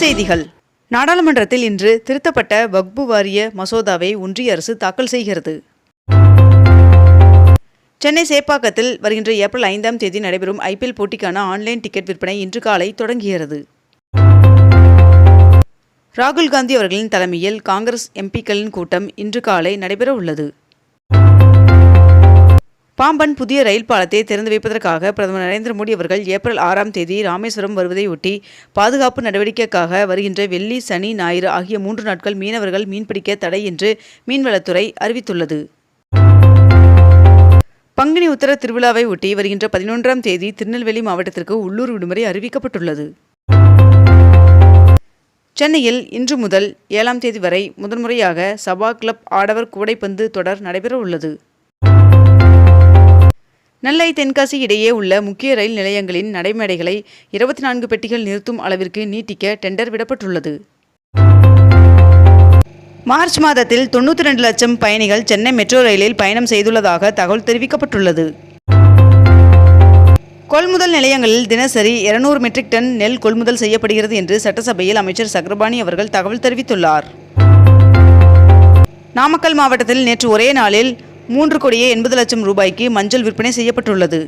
செய்திகள். நாடாளுமன்றத்தில் இன்று திருத்தப்பட்ட வக்பு வாரிய மசோதாவை ஒன்றிய அரசு தாக்கல் செய்கிறது. சென்னை சேப்பாக்கத்தில் வருகின்ற ஏப்ரல் ஐந்தாம் தேதி நடைபெறும் ஐபிஎல் போட்டிக்கான ஆன்லைன் டிக்கெட் விற்பனை இன்று காலை தொடங்குகிறது. ராகுல் காந்தி அவர்களின் தலைமையில் காங்கிரஸ் எம்பிக்களின் கூட்டம் இன்று காலை நடைபெற உள்ளது பாம்பன் புதிய ரயில் பாலத்தை திறந்து வைப்பதற்காக பிரதமர் நரேந்திர மோடி அவர்கள் ஏப்ரல் ஆறாம் தேதி ராமேஸ்வரம் வருவதையொட்டி பாதுகாப்பு நடவடிக்கைக்காக வருகின்ற வெள்ளி சனி ஞாயிறு ஆகிய மூன்று நாட்கள் மீனவர்கள் மீன்பிடிக்க தடை என்று மீன்வளத்துறை அறிவித்துள்ளது. பங்குனி உத்தர திருவிழாவை ஒட்டி வருகின்ற பதினொன்றாம் தேதி திருநெல்வேலி மாவட்டத்திற்கு உள்ளூர் விடுமுறை அறிவிக்கப்பட்டுள்ளது. சென்னையில் இன்று முதல் ஏழாம் தேதி வரை முதன்முறையாக சபா கிளப் ஆடவர் கூடைப்பந்து தொடர் நடைபெற உள்ளது நெல்லை தென்காசி இடையே உள்ள முக்கிய ரயில் நிலையங்களின் நடைமேடைகளை இருபத்தி நான்கு பெட்டிகள் நிறுத்தும் அளவிற்கு நீட்டிக்க டெண்டர் விடப்பட்டுள்ளது. மார்ச் மாதத்தில் தொண்ணூற்றி ரெண்டு லட்சம் பயணிகள் சென்னை மெட்ரோ ரயிலில் பயணம் செய்துள்ளதாக தகவல் தெரிவிக்கப்பட்டுள்ளது. கொள்முதல் நிலையங்களில் தினசரி இருநூறு மெட்ரிக் டன் நெல் கொள்முதல் செய்யப்படுகிறது என்று சட்டசபையில் அமைச்சர் சக்ரபாணி அவர்கள் தகவல் தெரிவித்துள்ளார். நாமக்கல் மாவட்டத்தில் நேற்று ஒரே நாளில் மூன்று கோடியே எண்பது லட்சம் ரூபாய்க்கு மஞ்சள் விற்பனை செய்யப்பட்டுள்ளது.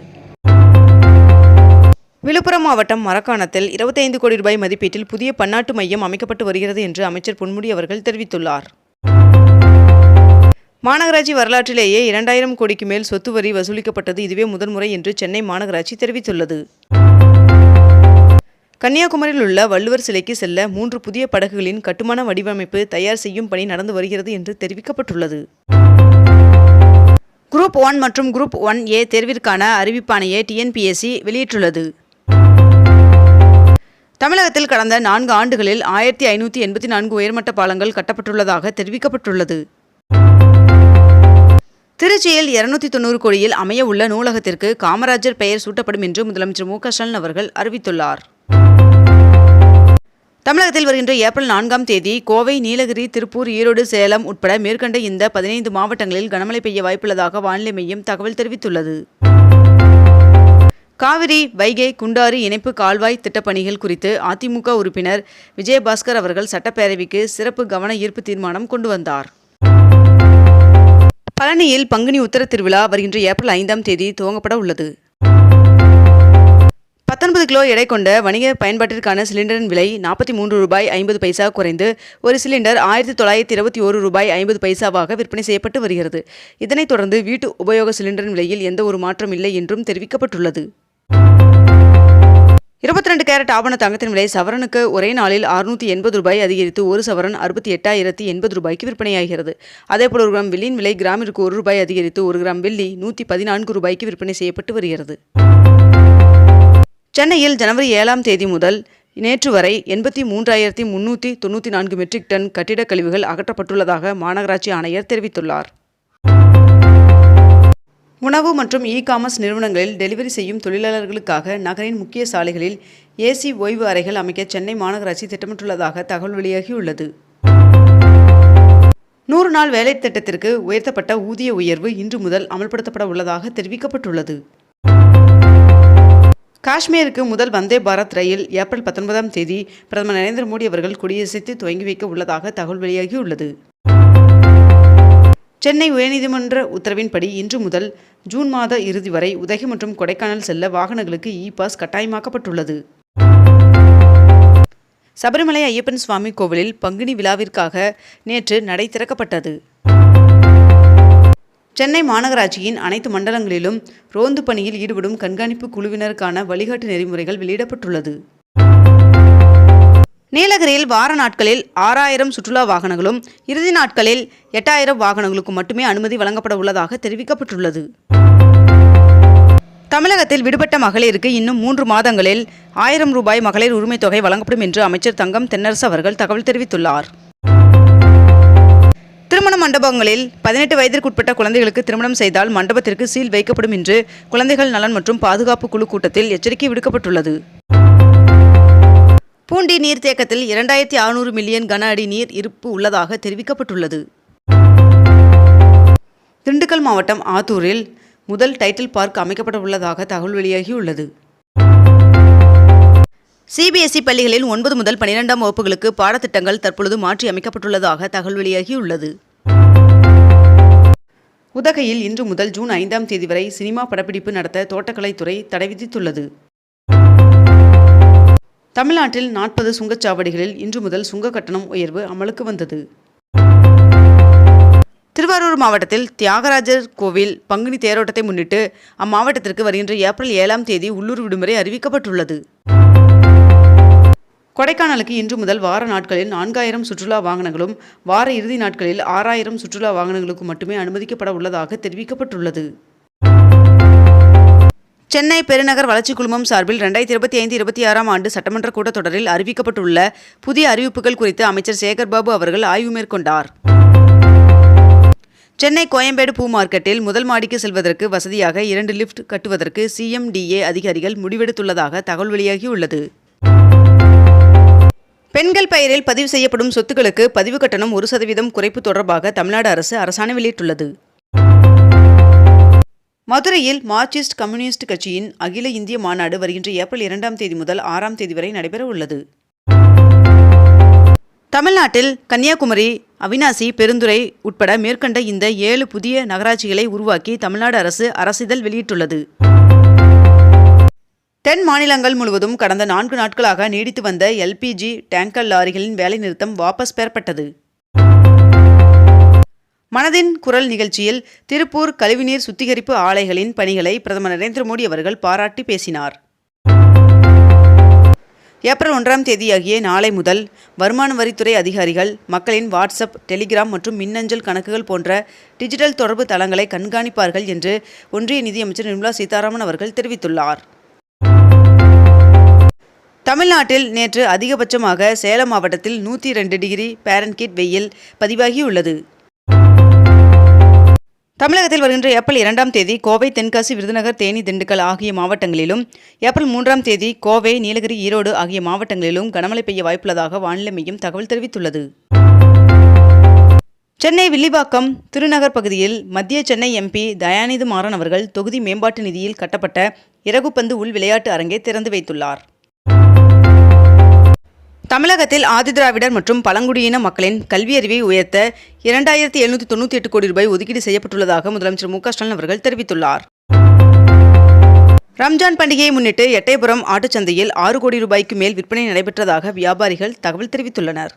விழுப்புரம் மாவட்டம் மரக்காணத்தில் இருபத்தைந்து கோடி ரூபாய் மதிப்பீட்டில் புதிய பன்னாட்டு மையம் அமைக்கப்பட்டு வருகிறது என்று அமைச்சர் பொன்முடி அவர்கள் தெரிவித்துள்ளார். மாநகராட்சி வரலாற்றிலேயே இரண்டாயிரம் கோடிக்கு மேல் சொத்து வரி வசூலிக்கப்பட்டது இதுவே முதன்முறை என்று சென்னை மாநகராட்சி தெரிவித்துள்ளது. கன்னியாகுமரியில் உள்ள வள்ளுவர் சிலைக்கு செல்ல மூன்று புதிய படகுகளின் கட்டுமான வடிவமைப்பு தயார் செய்யும் பணி நடந்து வருகிறது என்று தெரிவிக்கப்பட்டுள்ளது. குரூப் ஒன் மற்றும் குரூப் ஒன் ஏ தேர்விற்கான அறிவிப்பாணையை டிஎன்பிஎஸ்சி வெளியிட்டுள்ளது. தமிழகத்தில் கடந்த நான்கு ஆண்டுகளில் ஆயிரத்தி ஐநூற்றி எண்பத்தி நான்கு உயர்மட்ட பாலங்கள் கட்டப்பட்டுள்ளதாக தெரிவிக்கப்பட்டுள்ளது. திருச்சியில் இருநூத்தி தொண்ணூறு கோடியில் அமைய உள்ள நூலகத்திற்கு காமராஜர் பெயர் சூட்டப்படும் என்று முதலமைச்சர் மு க ஸ்டாலின் அவர்கள் அறிவித்துள்ளார். தமிழகத்தில் வருகின்ற ஏப்ரல் நான்காம் தேதி கோவை நீலகிரி திருப்பூர் ஈரோடு சேலம் உட்பட மேற்கண்ட இந்த பதினைந்து மாவட்டங்களில் கனமழை பெய்ய வாய்ப்புள்ளதாக வானிலை மையம் தகவல் தெரிவித்துள்ளது. காவிரி வைகை குண்டாறு இணைப்பு கால்வாய் திட்டப்பணிகள் குறித்து அதிமுக உறுப்பினர் விஜயபாஸ்கர் அவர்கள் சட்டப்பேரவைக்கு சிறப்பு கவன ஈர்ப்பு தீர்மானம் கொண்டு வந்தார். பழனியில் பங்குனி உத்தர திருவிழா வருகின்ற ஏப்ரல் ஐந்தாம் தேதி துவங்கப்பட உள்ளது. பத்தொன்பது கிலோ எடை கொண்ட வணிக பயன்பாட்டிற்கான சிலிண்டரின் விலை நாற்பத்தி மூன்று ரூபாய் ஐம்பது பைசா குறைந்து ஒரு சிலிண்டர் ஆயிரத்தி தொள்ளாயிரத்தி இருபத்தி ஒரு ரூபாய் ஐம்பது பைசாவாக விற்பனை செய்யப்பட்டு வருகிறது. இதனைத் தொடர்ந்து வீட்டு உபயோக சிலிண்டரின் விலையில் எந்த ஒரு மாற்றம் இல்லை என்றும் தெரிவிக்கப்பட்டுள்ளது. இருபத்தி ரெண்டு கேரட் ஆபண தங்கத்தின் விலை சவரனுக்கு ஒரே நாளில் அறுநூற்றி எண்பது ரூபாய் அதிகரித்து ஒரு சவரன் அறுபத்தி எட்டாயிரத்தி எண்பது ரூபாய்க்கு விற்பனையாகிறது. அதேபோல் ஒரு கிராம் வெள்ளியின் விலை கிராமிற்கு ஒரு ரூபாய் அதிகரித்து ஒரு கிராம் வெள்ளி நூற்றி பதினான்கு ரூபாய்க்கு விற்பனை செய்யப்பட்டு வருகிறது. சென்னையில் ஜனவரி ஏழாம் தேதி முதல் நேற்று வரை எண்பத்தி மூன்றாயிரத்தி முன்னூற்றி தொண்ணூற்றி நான்கு மெட்ரிக் டன் கட்டிடக் கழிவுகள் அகற்றப்பட்டுள்ளதாக மாநகராட்சி ஆணையர் தெரிவித்துள்ளார். உணவு மற்றும் இ காமர்ஸ் நிறுவனங்களில் டெலிவரி செய்யும் தொழிலாளர்களுக்காக நகரின் முக்கிய சாலைகளில் ஏசி ஓய்வு அறைகள் அமைக்க சென்னை மாநகராட்சி திட்டமிட்டுள்ளதாக தகவல் வெளியாகியுள்ளது. நூறு நாள் வேலை திட்டத்திற்கு உயர்த்தப்பட்ட ஊதிய உயர்வு இன்று முதல் அமல்படுத்தப்பட உள்ளதாக தெரிவிக்கப்பட்டுள்ளது. காஷ்மீருக்கு முதல் வந்தே பாரத் ரயில் ஏப்ரல் பத்தொன்பதாம் தேதி பிரதமர் நரேந்திர மோடி அவர்கள் கொடியசைத்து துவங்கி வைக்க உள்ளதாக தகவல் வெளியாகியுள்ளது. சென்னை உயர்நீதிமன்ற உத்தரவின்படி இன்று முதல் ஜூன் மாத இறுதி வரை உதகை மற்றும் கொடைக்கானல் செல்ல வாகனங்களுக்கு இ பாஸ் கட்டாயமாக்கப்பட்டுள்ளது. சபரிமலை ஐயப்பன் சுவாமி கோவிலில் பங்குனி விழாவிற்காக நேற்று நடை திறக்கப்பட்டது. சென்னை மாநகராட்சியின் அனைத்து மண்டலங்களிலும் ரோந்து பணியில் ஈடுபடும் கண்காணிப்பு குழுவினருக்கான வழிகாட்டு நெறிமுறைகள் வெளியிடப்பட்டுள்ளது. நீலகிரியில் வார நாட்களில் ஆறாயிரம் சுற்றுலா வாகனங்களும் இறுதி நாட்களில் எட்டாயிரம் வாகனங்களுக்கும் மட்டுமே அனுமதி வழங்கப்பட உள்ளதாக தெரிவிக்கப்பட்டுள்ளது. தமிழகத்தில் விடுபட்ட மகளிருக்கு இன்னும் மூன்று மாதங்களில் ஆயிரம் ரூபாய் மகளிர் உரிமைத் தொகை வழங்கப்படும் என்று அமைச்சர் தங்கம் தென்னரசு அவர்கள் தகவல் தெரிவித்துள்ளார். திருமண மண்டபங்களில் பதினெட்டு வயதிற்குட்பட்ட குழந்தைகளுக்கு திருமணம் செய்தால் மண்டபத்திற்கு சீல் வைக்கப்படும் என்று குழந்தைகள் நலன் மற்றும் பாதுகாப்பு குழு கூட்டத்தில் எச்சரிக்கை விடுக்கப்பட்டுள்ளது. பூண்டி நீர்த்தேக்கத்தில் இரண்டாயிரத்தி அறுநூறு மில்லியன் கன அடி நீர் இருப்பு உள்ளதாக தெரிவிக்கப்பட்டுள்ளது. திண்டுக்கல் மாவட்டம் ஆத்தூரில் முதல் டைட்டில் பார்க் அமைக்கப்பட உள்ளதாக தகவல் வெளியாகியுள்ளது. சிபிஎஸ்இ பள்ளிகளில் ஒன்பது முதல் பனிரெண்டாம் வகுப்புகளுக்கு பாடத்திட்டங்கள் தற்பொழுது மாற்றி அமைக்கப்பட்டுள்ளதாக தகவல் வெளியாகியுள்ளது. உதகையில் இன்று முதல் ஜூன் ஐந்தாம் தேதி வரை சினிமா படப்பிடிப்பு நடத்த தோட்டக்கலைத்துறை தடை விதித்துள்ளது. தமிழ்நாட்டில் நாற்பது சுங்கச்சாவடிகளில் இன்று முதல் சுங்க கட்டணம் உயர்வு அமலுக்கு வந்தது. திருவாரூர் மாவட்டத்தில் தியாகராஜர் கோவில் பங்குனி தேரோட்டத்தை முன்னிட்டு அம்மாவட்டத்திற்கு வருகின்ற ஏப்ரல் ஏழாம் தேதி உள்ளூர் விடுமுறை அறிவிக்கப்பட்டுள்ளது. கொடைக்கானலுக்கு இன்று முதல் வார நாட்களில் நான்காயிரம் சுற்றுலா வாகனங்களும் வார இறுதி நாட்களில் ஆறாயிரம் சுற்றுலா வாகனங்களுக்கு மட்டுமே அனுமதிக்கப்பட உள்ளதாக தெரிவிக்கப்பட்டுள்ளது. சென்னை பெருநகர் வளர்ச்சிக் குழுமம் சார்பில் ரெண்டாயிரத்தி இருபத்தி ஐந்து இருபத்தி ஆறாம் ஆண்டு சட்டமன்ற கூட்டத்தொடரில் அறிவிக்கப்பட்டுள்ள புதிய அறிவிப்புகள் குறித்து அமைச்சர் சேகர்பாபு அவர்கள் ஆய்வு மேற்கொண்டார். சென்னை கோயம்பேடு பூ மார்க்கெட்டில் முதல் மாடிக்கு செல்வதற்கு வசதியாக இரண்டு லிஃப்ட் கட்டுவதற்கு சிஎம்டிஏ அதிகாரிகள் முடிவெடுத்துள்ளதாக தகவல் வெளியாகியுள்ளது. பெண்கள் பெயரில் பதிவு செய்யப்படும் சொத்துக்களுக்கு பதிவு கட்டணம் ஒரு சதவீதம் குறைப்பு தொடர்பாக தமிழ்நாடு அரசு அரசாணை வெளியிட்டுள்ளது. மதுரையில் மார்க்சிஸ்ட் கம்யூனிஸ்ட் கட்சியின் அகில இந்திய மாநாடு வருகின்ற ஏப்ரல் இரண்டாம் தேதி முதல் ஆறாம் தேதி வரை நடைபெற உள்ளது. தமிழ்நாட்டில் கன்னியாகுமரி அவினாசி பெருந்துறை உட்பட மேற்கண்ட இந்த ஏழு புதிய நகராட்சிகளை உருவாக்கி தமிழ்நாடு அரசு அரசிதழ் வெளியிட்டுள்ளது. தென் மாநிலங்கள் முழுவதும் கடந்த நான்கு நாட்களாக நீடித்து வந்த எல்பிஜி டேங்கர் லாரிகளின் வேலைநிறுத்தம் வாபஸ் பெறப்பட்டது. மனதின் குரல் நிகழ்ச்சியில் திருப்பூர் கழிவுநீர் சுத்திகரிப்பு ஆலைகளின் பணிகளை பிரதமர் நரேந்திர மோடி அவர்கள் பாராட்டி பேசினார். ஏப்ரல் ஒன்றாம் தேதியாகிய நாளை முதல் வருமான வரித்துறை அதிகாரிகள் மக்களின் வாட்ஸ்அப் டெலிகிராம் மற்றும் மின்னஞ்சல் கணக்குகள் போன்ற டிஜிட்டல் தொடர்பு தளங்களை கண்காணிப்பார்கள் என்று ஒன்றிய நிதியமைச்சர் நிர்மலா சீதாராமன் அவர்கள் தெரிவித்துள்ளார். தமிழ்நாட்டில் நேற்று அதிகபட்சமாக சேலம் மாவட்டத்தில் நூற்றி ரெண்டு டிகிரி பேரன்கிட் வெயில் பதிவாகியுள்ளது. தமிழகத்தில் வருகின்ற ஏப்ரல் இரண்டாம் தேதி கோவை தென்காசி விருதுநகர் தேனி திண்டுக்கல் ஆகிய மாவட்டங்களிலும் ஏப்ரல் மூன்றாம் தேதி கோவை நீலகிரி ஈரோடு ஆகிய மாவட்டங்களிலும் கனமழை பெய்ய வாய்ப்புள்ளதாக வானிலை மையம் தகவல் தெரிவித்துள்ளது. சென்னை வில்லிவாக்கம் திருநகர் பகுதியில் மத்திய சென்னை எம்பி தயாநிதி மாறன் அவர்கள் தொகுதி மேம்பாட்டு நிதியில் கட்டப்பட்ட இறகுப்பந்து உள் விளையாட்டு அரங்கை திறந்து வைத்துள்ளார். தமிழகத்தில் ஆதிதிராவிடர் மற்றும் பழங்குடியின மக்களின் கல்வியறிவை உயர்த்த இரண்டாயிரத்தி எழுநூற்றி தொண்ணூற்றி எட்டு கோடி ரூபாய் ஒதுக்கீடு செய்யப்பட்டுள்ளதாக முதலமைச்சர் மு க ஸ்டாலின் அவர்கள் தெரிவித்துள்ளார். ரம்ஜான் பண்டிகையை முன்னிட்டு எட்டயபுரம் ஆட்டுச்சந்தையில் ஆறு கோடி ரூபாய்க்கு மேல் விற்பனை நடைபெற்றதாக வியாபாரிகள் தகவல் தெரிவித்துள்ளனர்.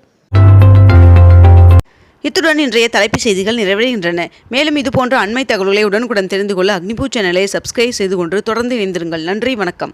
இத்துடன் இன்றைய தலைப்புச் செய்திகள் நிறைவடைகின்றன. மேலும் இதுபோன்ற அண்மை தகவல்களை உடனுக்குடன் தெரிந்து கொள்ள அக்னிபூ சேனலை சப்ஸ்கிரைப் செய்து கொண்டு தொடர்ந்து இணைந்திருங்கள். நன்றி வணக்கம்.